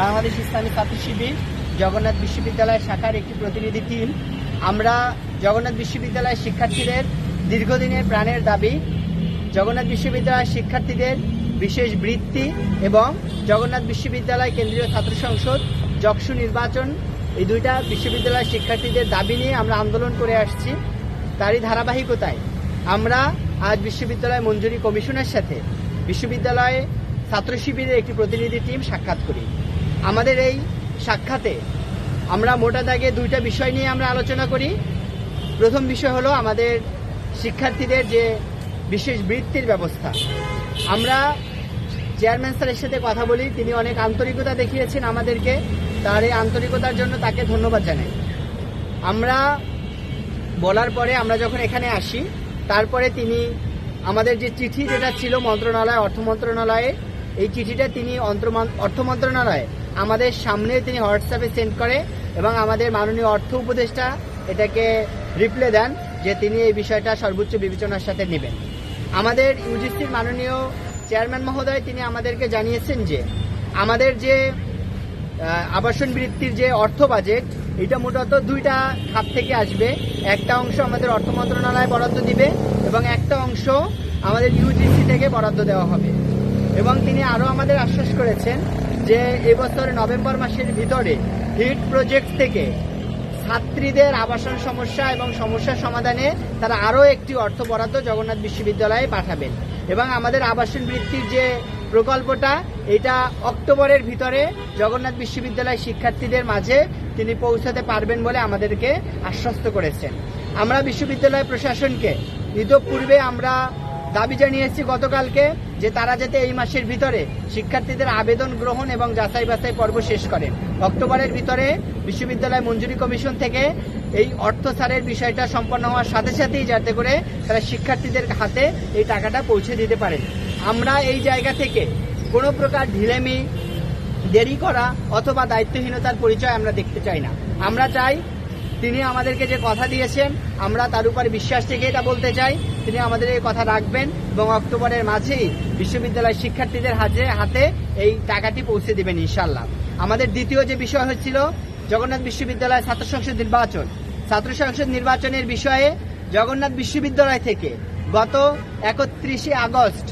বাংলাদেশ ইসলামী ছাত্র শিবির জগন্নাথ বিশ্ববিদ্যালয় শাখার একটি প্রতিনিধি টিম। আমরা জগন্নাথ বিশ্ববিদ্যালয়ের শিক্ষার্থীদের দীর্ঘদিনের প্রাণের দাবি, জগন্নাথ বিশ্ববিদ্যালয়ের শিক্ষার্থীদের বিশেষ বৃত্তি এবং জগন্নাথ বিশ্ববিদ্যালয় কেন্দ্রীয় ছাত্র সংসদ যক্ষু নির্বাচন, এই দুইটা বিশ্ববিদ্যালয়ের শিক্ষার্থীদের দাবি নিয়ে আমরা আন্দোলন করে আসছি। তারই ধারাবাহিকতায় আমরা আজ বিশ্ববিদ্যালয় মঞ্জুরি কমিশনের সাথে বিশ্ববিদ্যালয়ে ছাত্র শিবিরের একটি প্রতিনিধি টিম সাক্ষাৎ করি। আমাদের এই সাক্ষাতে আমরা মোটা দাগে দুইটা বিষয় নিয়ে আমরা আলোচনা করি। প্রথম বিষয় হলো আমাদের শিক্ষার্থীদের যে বিশেষ বৃত্তির ব্যবস্থা। আমরা চেয়ারম্যান স্যারের সাথে কথা বলি, তিনি অনেক আন্তরিকতা দেখিয়েছেন আমাদেরকে। তার এই আন্তরিকতার জন্য তাকে ধন্যবাদ জানাই। আমরা বলার পরে আমরা যখন এখানে আসি, তারপরে তিনি আমাদের যে চিঠি যেটা ছিল মন্ত্রণালয়, অর্থ মন্ত্রণালয়ে, এই চিঠিটা তিনি অর্থ মন্ত্রণালয়ে আমাদের সামনে তিনি হোয়াটসঅ্যাপে সেন্ড করে এবং আমাদের মাননীয় অর্থ উপদেষ্টা এটাকে রিপ্লাই দেন যে তিনি এই বিষয়টা সর্বোচ্চ বিবেচনার সাথে নেবেন। আমাদের ইউজিসির মাননীয় চেয়ারম্যান মহোদয় তিনি আমাদেরকে জানিয়েছেন যে আমাদের যে আবাসন বৃত্তির যে অর্থ বাজেট, এটা মূলত দুইটা খাত থেকে আসবে। একটা অংশ আমাদের অর্থ মন্ত্রণালয় বরাদ্দ দিবে এবং একটা অংশ আমাদের ইউজিসি থেকে বরাদ্দ দেওয়া হবে। এবং তিনি আরও আমাদের আশ্বাস করেছেন যে এবছর নভেম্বর মাসের ভিতরে হিট প্রজেক্ট থেকে ছাত্রীদের আবাসন সমস্যা এবং সমস্যা সমাধানে তারা আরও একটি অর্থ বরাদ্দ জগন্নাথ বিশ্ববিদ্যালয়ে পাঠাবেন। এবং আমাদের আবাসন বৃত্তির যে প্রকল্পটা, এটা অক্টোবরের ভিতরে জগন্নাথ বিশ্ববিদ্যালয় শিক্ষার্থীদের মাঝে তিনি পৌঁছাতে পারবেন বলে আমাদেরকে আশ্বস্ত করেছেন। আমরা বিশ্ববিদ্যালয় প্রশাসনকে, ইতোপূর্বে আমরা দাবি জানিয়েছি গতকালকে যে তারা যাতে এই মাসের ভিতরে শিক্ষার্থীদের আবেদন গ্রহণ এবং যাচাই বাছাই পর্ব শেষ করেন। অক্টোবরের ভিতরে বিশ্ববিদ্যালয় মঞ্জুরি কমিশন থেকে এই অর্থ ছাড়ের বিষয়টা সম্পন্ন হওয়ার সাথে সাথেই যাতে করে তারা শিক্ষার্থীদের হাতে এই টাকাটা পৌঁছে দিতে পারেন। আমরা এই জায়গা থেকে কোনো প্রকার ঢিলেমি, দেরি করা অথবা দায়িত্বহীনতার পরিচয় আমরা দেখতে চাই না। আমরা চাই তিনি আমাদেরকে যে কথা দিয়েছেন, আমরা তার উপর বিশ্বাস থেকে এটা বলতে চাই। তিনি আমাদের এই কথা রাখবেন এবং অক্টোবরের মাঝেই বিশ্ববিদ্যালয় শিক্ষার্থীদের হাতে হাতে এই টাকাটি পৌঁছে দেবেন ইনশাল্লাহ আমাদের দ্বিতীয় যে বিষয় হচ্ছিল জগন্নাথ বিশ্ববিদ্যালয় ছাত্র সংসদ নির্বাচন। ছাত্র সংসদ নির্বাচনের বিষয়ে জগন্নাথ বিশ্ববিদ্যালয় থেকে গত একত্রিশে আগস্ট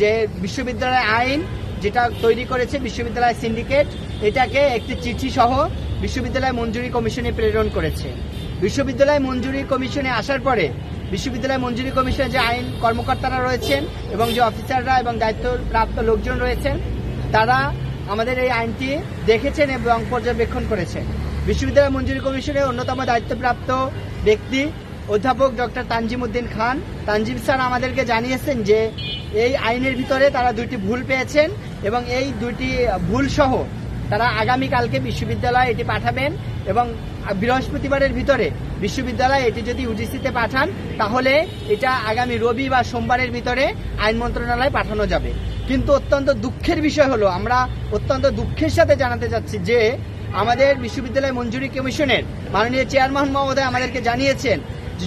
যে বিশ্ববিদ্যালয় আইন যেটা তৈরি করেছে বিশ্ববিদ্যালয় সিন্ডিকেট, এটাকে একটি চিঠি সহ বিশ্ববিদ্যালয় মঞ্জুরি কমিশনে প্রেরণ করেছে। বিশ্ববিদ্যালয় মঞ্জুরি কমিশনে আসার পরে বিশ্ববিদ্যালয় মঞ্জুরি কমিশনে যে আইন কর্মকর্তারা রয়েছেন এবং যে অফিসাররা এবং দায়িত্বপ্রাপ্ত লোকজন রয়েছেন, তারা আমাদের এই আইনটি দেখেছেন এবং পর্যবেক্ষণ করেছেন। বিশ্ববিদ্যালয় মঞ্জুরি কমিশনের অন্যতম দায়িত্বপ্রাপ্ত ব্যক্তি অধ্যাপক ডক্টর তানজিম উদ্দিন খান। তানজিম স্যার আমাদেরকে জানিয়েছেন যে এই আইনের ভিতরে তারা দুইটি ভুল পেয়েছেন এবং এই দুইটি ভুল সহ তারা আগামীকালকে বিশ্ববিদ্যালয়ে এটি পাঠাবেন এবং বৃহস্পতিবারের ভিতরে বিশ্ববিদ্যালয় এটি যদি ইউজিসিতে পাঠান, তাহলে এটা আগামী রবি বা সোমবারের ভিতরে আইন মন্ত্রণালয়ে পাঠানো যাবে। কিন্তু অত্যন্ত দুঃখের বিষয় হলো, আমরা অত্যন্ত দুঃখের সাথে জানাতে চাচ্ছি যে আমাদের বিশ্ববিদ্যালয় মঞ্জুরি কমিশনের মাননীয় চেয়ারম্যান মহোদয় আমাদেরকে জানিয়েছেন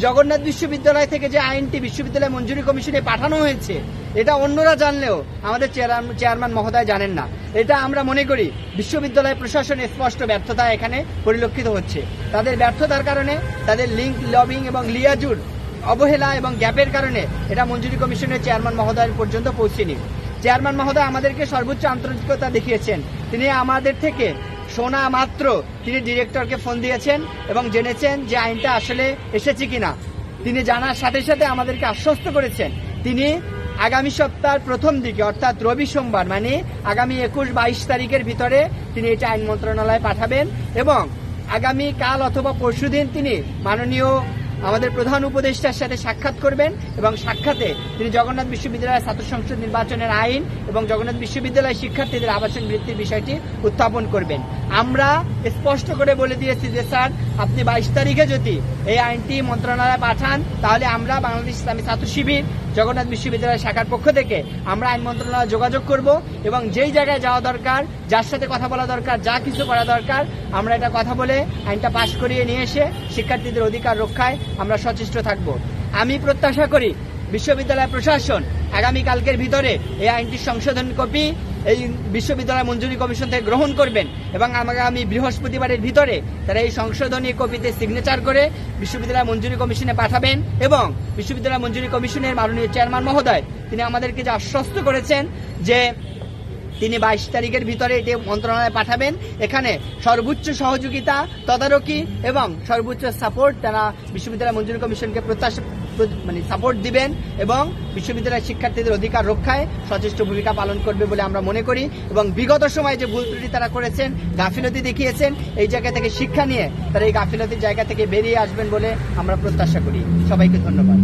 জগন্নাথ বিশ্ববিদ্যালয় থেকে যে আইনটি বিশ্ববিদ্যালয় মঞ্জুরি কমিশনে পাঠানো হয়েছে, এটা অন্যরা জানলেও আমাদের চেয়ারম্যান মহোদয় জানেন না। এটা আমরা মনে করি বিশ্ববিদ্যালয় প্রশাসনের স্পষ্ট ব্যর্থতা এখানে পরিলক্ষিত হচ্ছে। তাদের ব্যর্থতার কারণে তাদের লিঙ্ক, লবিং এবং লিয়াজুর অবহেলা এবং গ্যাপের কারণে এটা মঞ্জুরি কমিশনের চেয়ারম্যান মহোদয় পর্যন্ত পৌঁছেনি। চেয়ারম্যান মহোদয় আমাদেরকে সর্বোচ্চ আন্তরিকতা দেখিয়েছেন। তিনি আমাদের থেকে শোনা মাত্র তিনি ডিরেক্টরকে ফোন দিয়েছেন এবং জেনেছেন যে আইনটা আসলে এসেছে কিনা। তিনি জানার সাথে সাথে আমাদেরকে আশ্বস্ত করেছেন। তিনি আগামী সপ্তাহের প্রথম দিকে, অর্থাৎ রবি সোমবার মানে আগামী একুশ বাইশ তারিখের ভিতরে তিনি এটা আইন মন্ত্রণালয়ে পাঠাবেন এবং আগামী কাল অথবা পরশুদিন তিনি মাননীয় আমাদের প্রধান উপদেষ্টার সাথে সাক্ষাৎ করবেন এবং সাক্ষাতে তিনি জগন্নাথ বিশ্ববিদ্যালয়ের ছাত্র সংসদ নির্বাচনের আইন এবং জগন্নাথ বিশ্ববিদ্যালয় শিক্ষার্থীদের আবাসন বৃত্তির বিষয়টি উত্থাপন করবেন। আমরা স্পষ্ট করে বলে দিয়েছি যে, স্যার, আপনি বাইশ তারিখে যদি এই আইনটি মন্ত্রণালয়ে পাঠান, তাহলে আমরা বাংলাদেশ ইসলামী ছাত্র শিবির, জগন্নাথ বিশ্ববিদ্যালয় শাখার পক্ষ থেকে আমরা আইন মন্ত্রণালয়ে যোগাযোগ করব এবং যেই জায়গায় যাওয়া দরকার, যার সাথে কথা বলা দরকার, যা কিছু করা দরকার, আমরা এটা কথা বলে আইনটা পাশ করিয়ে নিয়ে এসে শিক্ষার্থীদের অধিকার রক্ষায় আমরা সচেষ্ট থাকব। আমি প্রত্যাশা করি বিশ্ববিদ্যালয় প্রশাসন আগামীকালকের ভিতরে এই আইনটির সংশোধন কপি এই বিশ্ববিদ্যালয় মঞ্জুরি কমিশন থেকে গ্রহণ করবেন এবং আগামী বৃহস্পতিবারের ভিতরে তারা এই সংশোধনী কপিতে সিগনেচার করে বিশ্ববিদ্যালয় মঞ্জুরি কমিশনে পাঠাবেন এবং বিশ্ববিদ্যালয় মঞ্জুরি কমিশনের মাননীয় চেয়ারম্যান মহোদয়, তিনি আমাদেরকে যে আশ্বস্ত করেছেন যে তিনি বাইশ তারিখের ভিতরে এটি মন্ত্রণালয়ে পাঠাবেন, এখানে সর্বোচ্চ সহযোগিতা, তদারকি এবং সর্বোচ্চ সাপোর্ট তারা বিশ্ববিদ্যালয় মঞ্জুরি কমিশনকে প্রত্যাশা প্র- মানে সাপোর্ট দিবেন এবং বিশ্ববিদ্যালয়ের শিক্ষার্থীদের অধিকার রক্ষায় সচেষ্ট ভূমিকা পালন করবে বলে আমরা মনে করি এবং বিগত সময়ে যে ভুল ত্রুটি তারা করেছেন, গাফিলতি দেখিয়েছেন, এই জায়গা থেকে শিক্ষা নিয়ে তারা এই গাফিলতির জায়গা থেকে বেরিয়ে আসবেন বলে আমরা প্রত্যাশা করি। সবাইকে ধন্যবাদ।